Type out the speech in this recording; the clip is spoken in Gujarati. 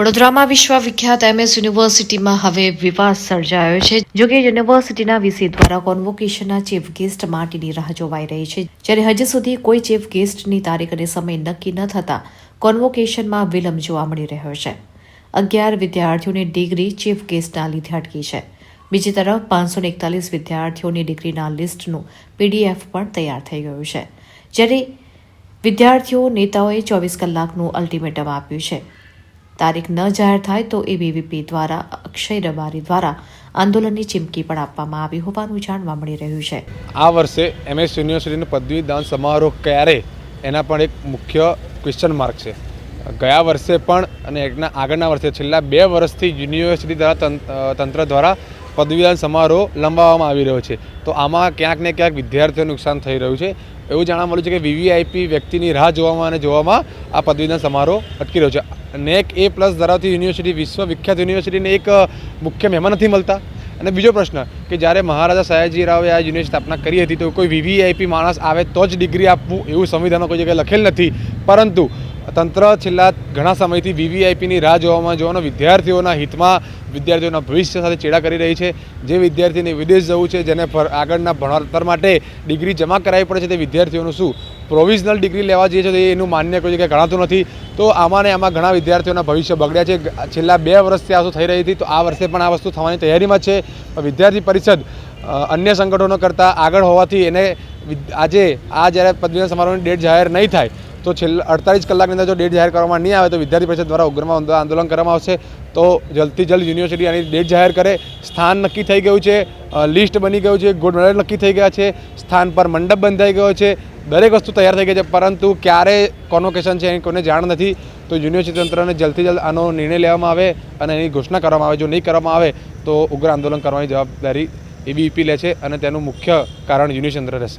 વડોદરામાં વિશ્વવિખ્યાત એમએસ યુનિવર્સિટીમાં હવે વિવાદ સર્જાયો છે. જો કે યુનિવર્સિટીના વીસી દ્વારા કોન્વોકેશનના ચીફ ગેસ્ટ માટેની રાહ જોવાઈ રહી છે. જ્યારે હજી સુધી કોઈ ચીફ ગેસ્ટની તારીખ અને સમય નક્કી ન થતા કોન્વોકેશનમાં વિલંબ જોવા મળી રહ્યો છે. અગિયાર વિદ્યાર્થીઓની ડિગ્રી ચીફ ગેસ્ટના લીધે અટકી છે. બીજી તરફ પાંચસો એકતાલીસ વિદ્યાર્થીઓની ડિગ્રીના લિસ્ટનું પીડીએફ પણ તૈયાર થઈ ગયું છે. જ્યારે વિદ્યાર્થીઓ નેતાઓએ ચોવીસ કલાકનું અલ્ટિમેટમ આપ્યું છે. તારીખ ન જાહેર થાય તો એબીવીપી દ્વારા, અક્ષય રબારી દ્વારા આંદોલનની ચીમકી પણ આપવામાં આવી હોવાનું જાણવા મળી રહ્યું છે. આ વર્ષે એમએસ યુનિવર્સિટીનો પદવીદાન સમારોહ ક્યારે? એના પણ એક મુખ્ય ક્વેશ્ચન માર્ક છે. ગયા વર્ષે પણ અને એકના આગળના વર્ષે, છેલ્લા બે વર્ષથી યુનિવર્સિટી દ્વારા તંત્ર દ્વારા પદવીદાન સમારોહ લંબાવવામાં આવી રહ્યો છે. તો આમાં ક્યાંક ને ક્યાંક વિદ્યાર્થીઓને નુકસાન થઈ રહ્યું છે. એવું જાણવા મળ્યું છે કે વીવીઆઈપી વ્યક્તિની રાહ જોવામાં અને જોવામાં આ પદવીદાન સમારોહ અટકી રહ્યો છે. નેક એ પ્લસ ધરાવતી યુનિવર્સિટી વિશ્વ વિખ્યાત યુનિવર્સિટીને એક મુખ્ય મહેમાન નથી મળતા. અને બીજો પ્રશ્ન, કે જ્યારે મહારાજા સયાજી રાવે આ યુનિવર્સિટી સ્થાપના કરી હતી, તો કોઈ વીવીઆઈપી માણસ આવે તો જ ડિગ્રી આપવું એવું સંવિધાનમાં કોઈ જગ્યાએ લખેલ નથી. પરંતુ તંત્ર છેલ્લા ઘણા સમયથી વીવીઆઈપીની રાહ જોવામાં જોવાનો વિદ્યાર્થીઓના હિતમાં, વિદ્યાર્થીઓના ભવિષ્ય સાથે ચેડા કરી રહી છે. જે વિદ્યાર્થીને વિદેશ જવું છે, જેને આગળના ભણતર માટે ડિગ્રી જમા કરાવી પડે છે, તે વિદ્યાર્થીઓનું શું? પ્રોવિઝનલ ડિગ્રી લેવા જઈએ છે તો એનું માન્ય કોઈ જગ્યાએ ગણાતું નથી. તો આમાં ને આમાં ઘણા વિદ્યાર્થીઓના ભવિષ્ય બગડ્યા છે. છેલ્લા બે વર્ષથી આ થઈ રહી હતી. તો આ વર્ષે પણ આ વસ્તુ થવાની તૈયારીમાં છે. વિદ્યાર્થી પરિષદ અન્ય સંગઠનો કરતાં આગળ હોવાથી એને આજે આ જ્યારે પદવીના સમારોહની ડેટ જાહેર નહીં થાય, તો છેલ્લા અડતાલીસ કલાકની અંદર જો ડેટ જાહેર કરવામાં નહીં આવે તો વિદ્યાર્થી પરિષદ દ્વારા ઉગ્રમાં આંદોલન કરવામાં આવશે. તો જલ્દથી જલ્દ યુનિવર્સિટી આની ડેટ જાહેર કરે. સ્થાન નક્કી થઈ ગયું છે. લિસ્ટ બની ગયું છે. ગોલ્ડ મેડલ નક્કી થઈ ગયા છે. સ્થાન પર મંડપ બંધાઈ ગયો છે. દરેક વસ્તુ તૈયાર થઈ ગઈ છે, પરંતુ ક્યારે કોનોકેશન છે એની કોઈને જાણ નથી. તો યુનિવર્સિટી તંત્રને જલ્દથી જલ્દ આનો નિર્ણય લેવામાં આવે અને એની ઘોષણા કરવામાં આવે. જો નહીં કરવામાં આવે, તો ઉગ્ર આંદોલન કરવાની જવાબદારી એબીવીપી લે છે અને તેનું મુખ્ય કારણ યુનિવર્સિટી તંત્ર રહેશે.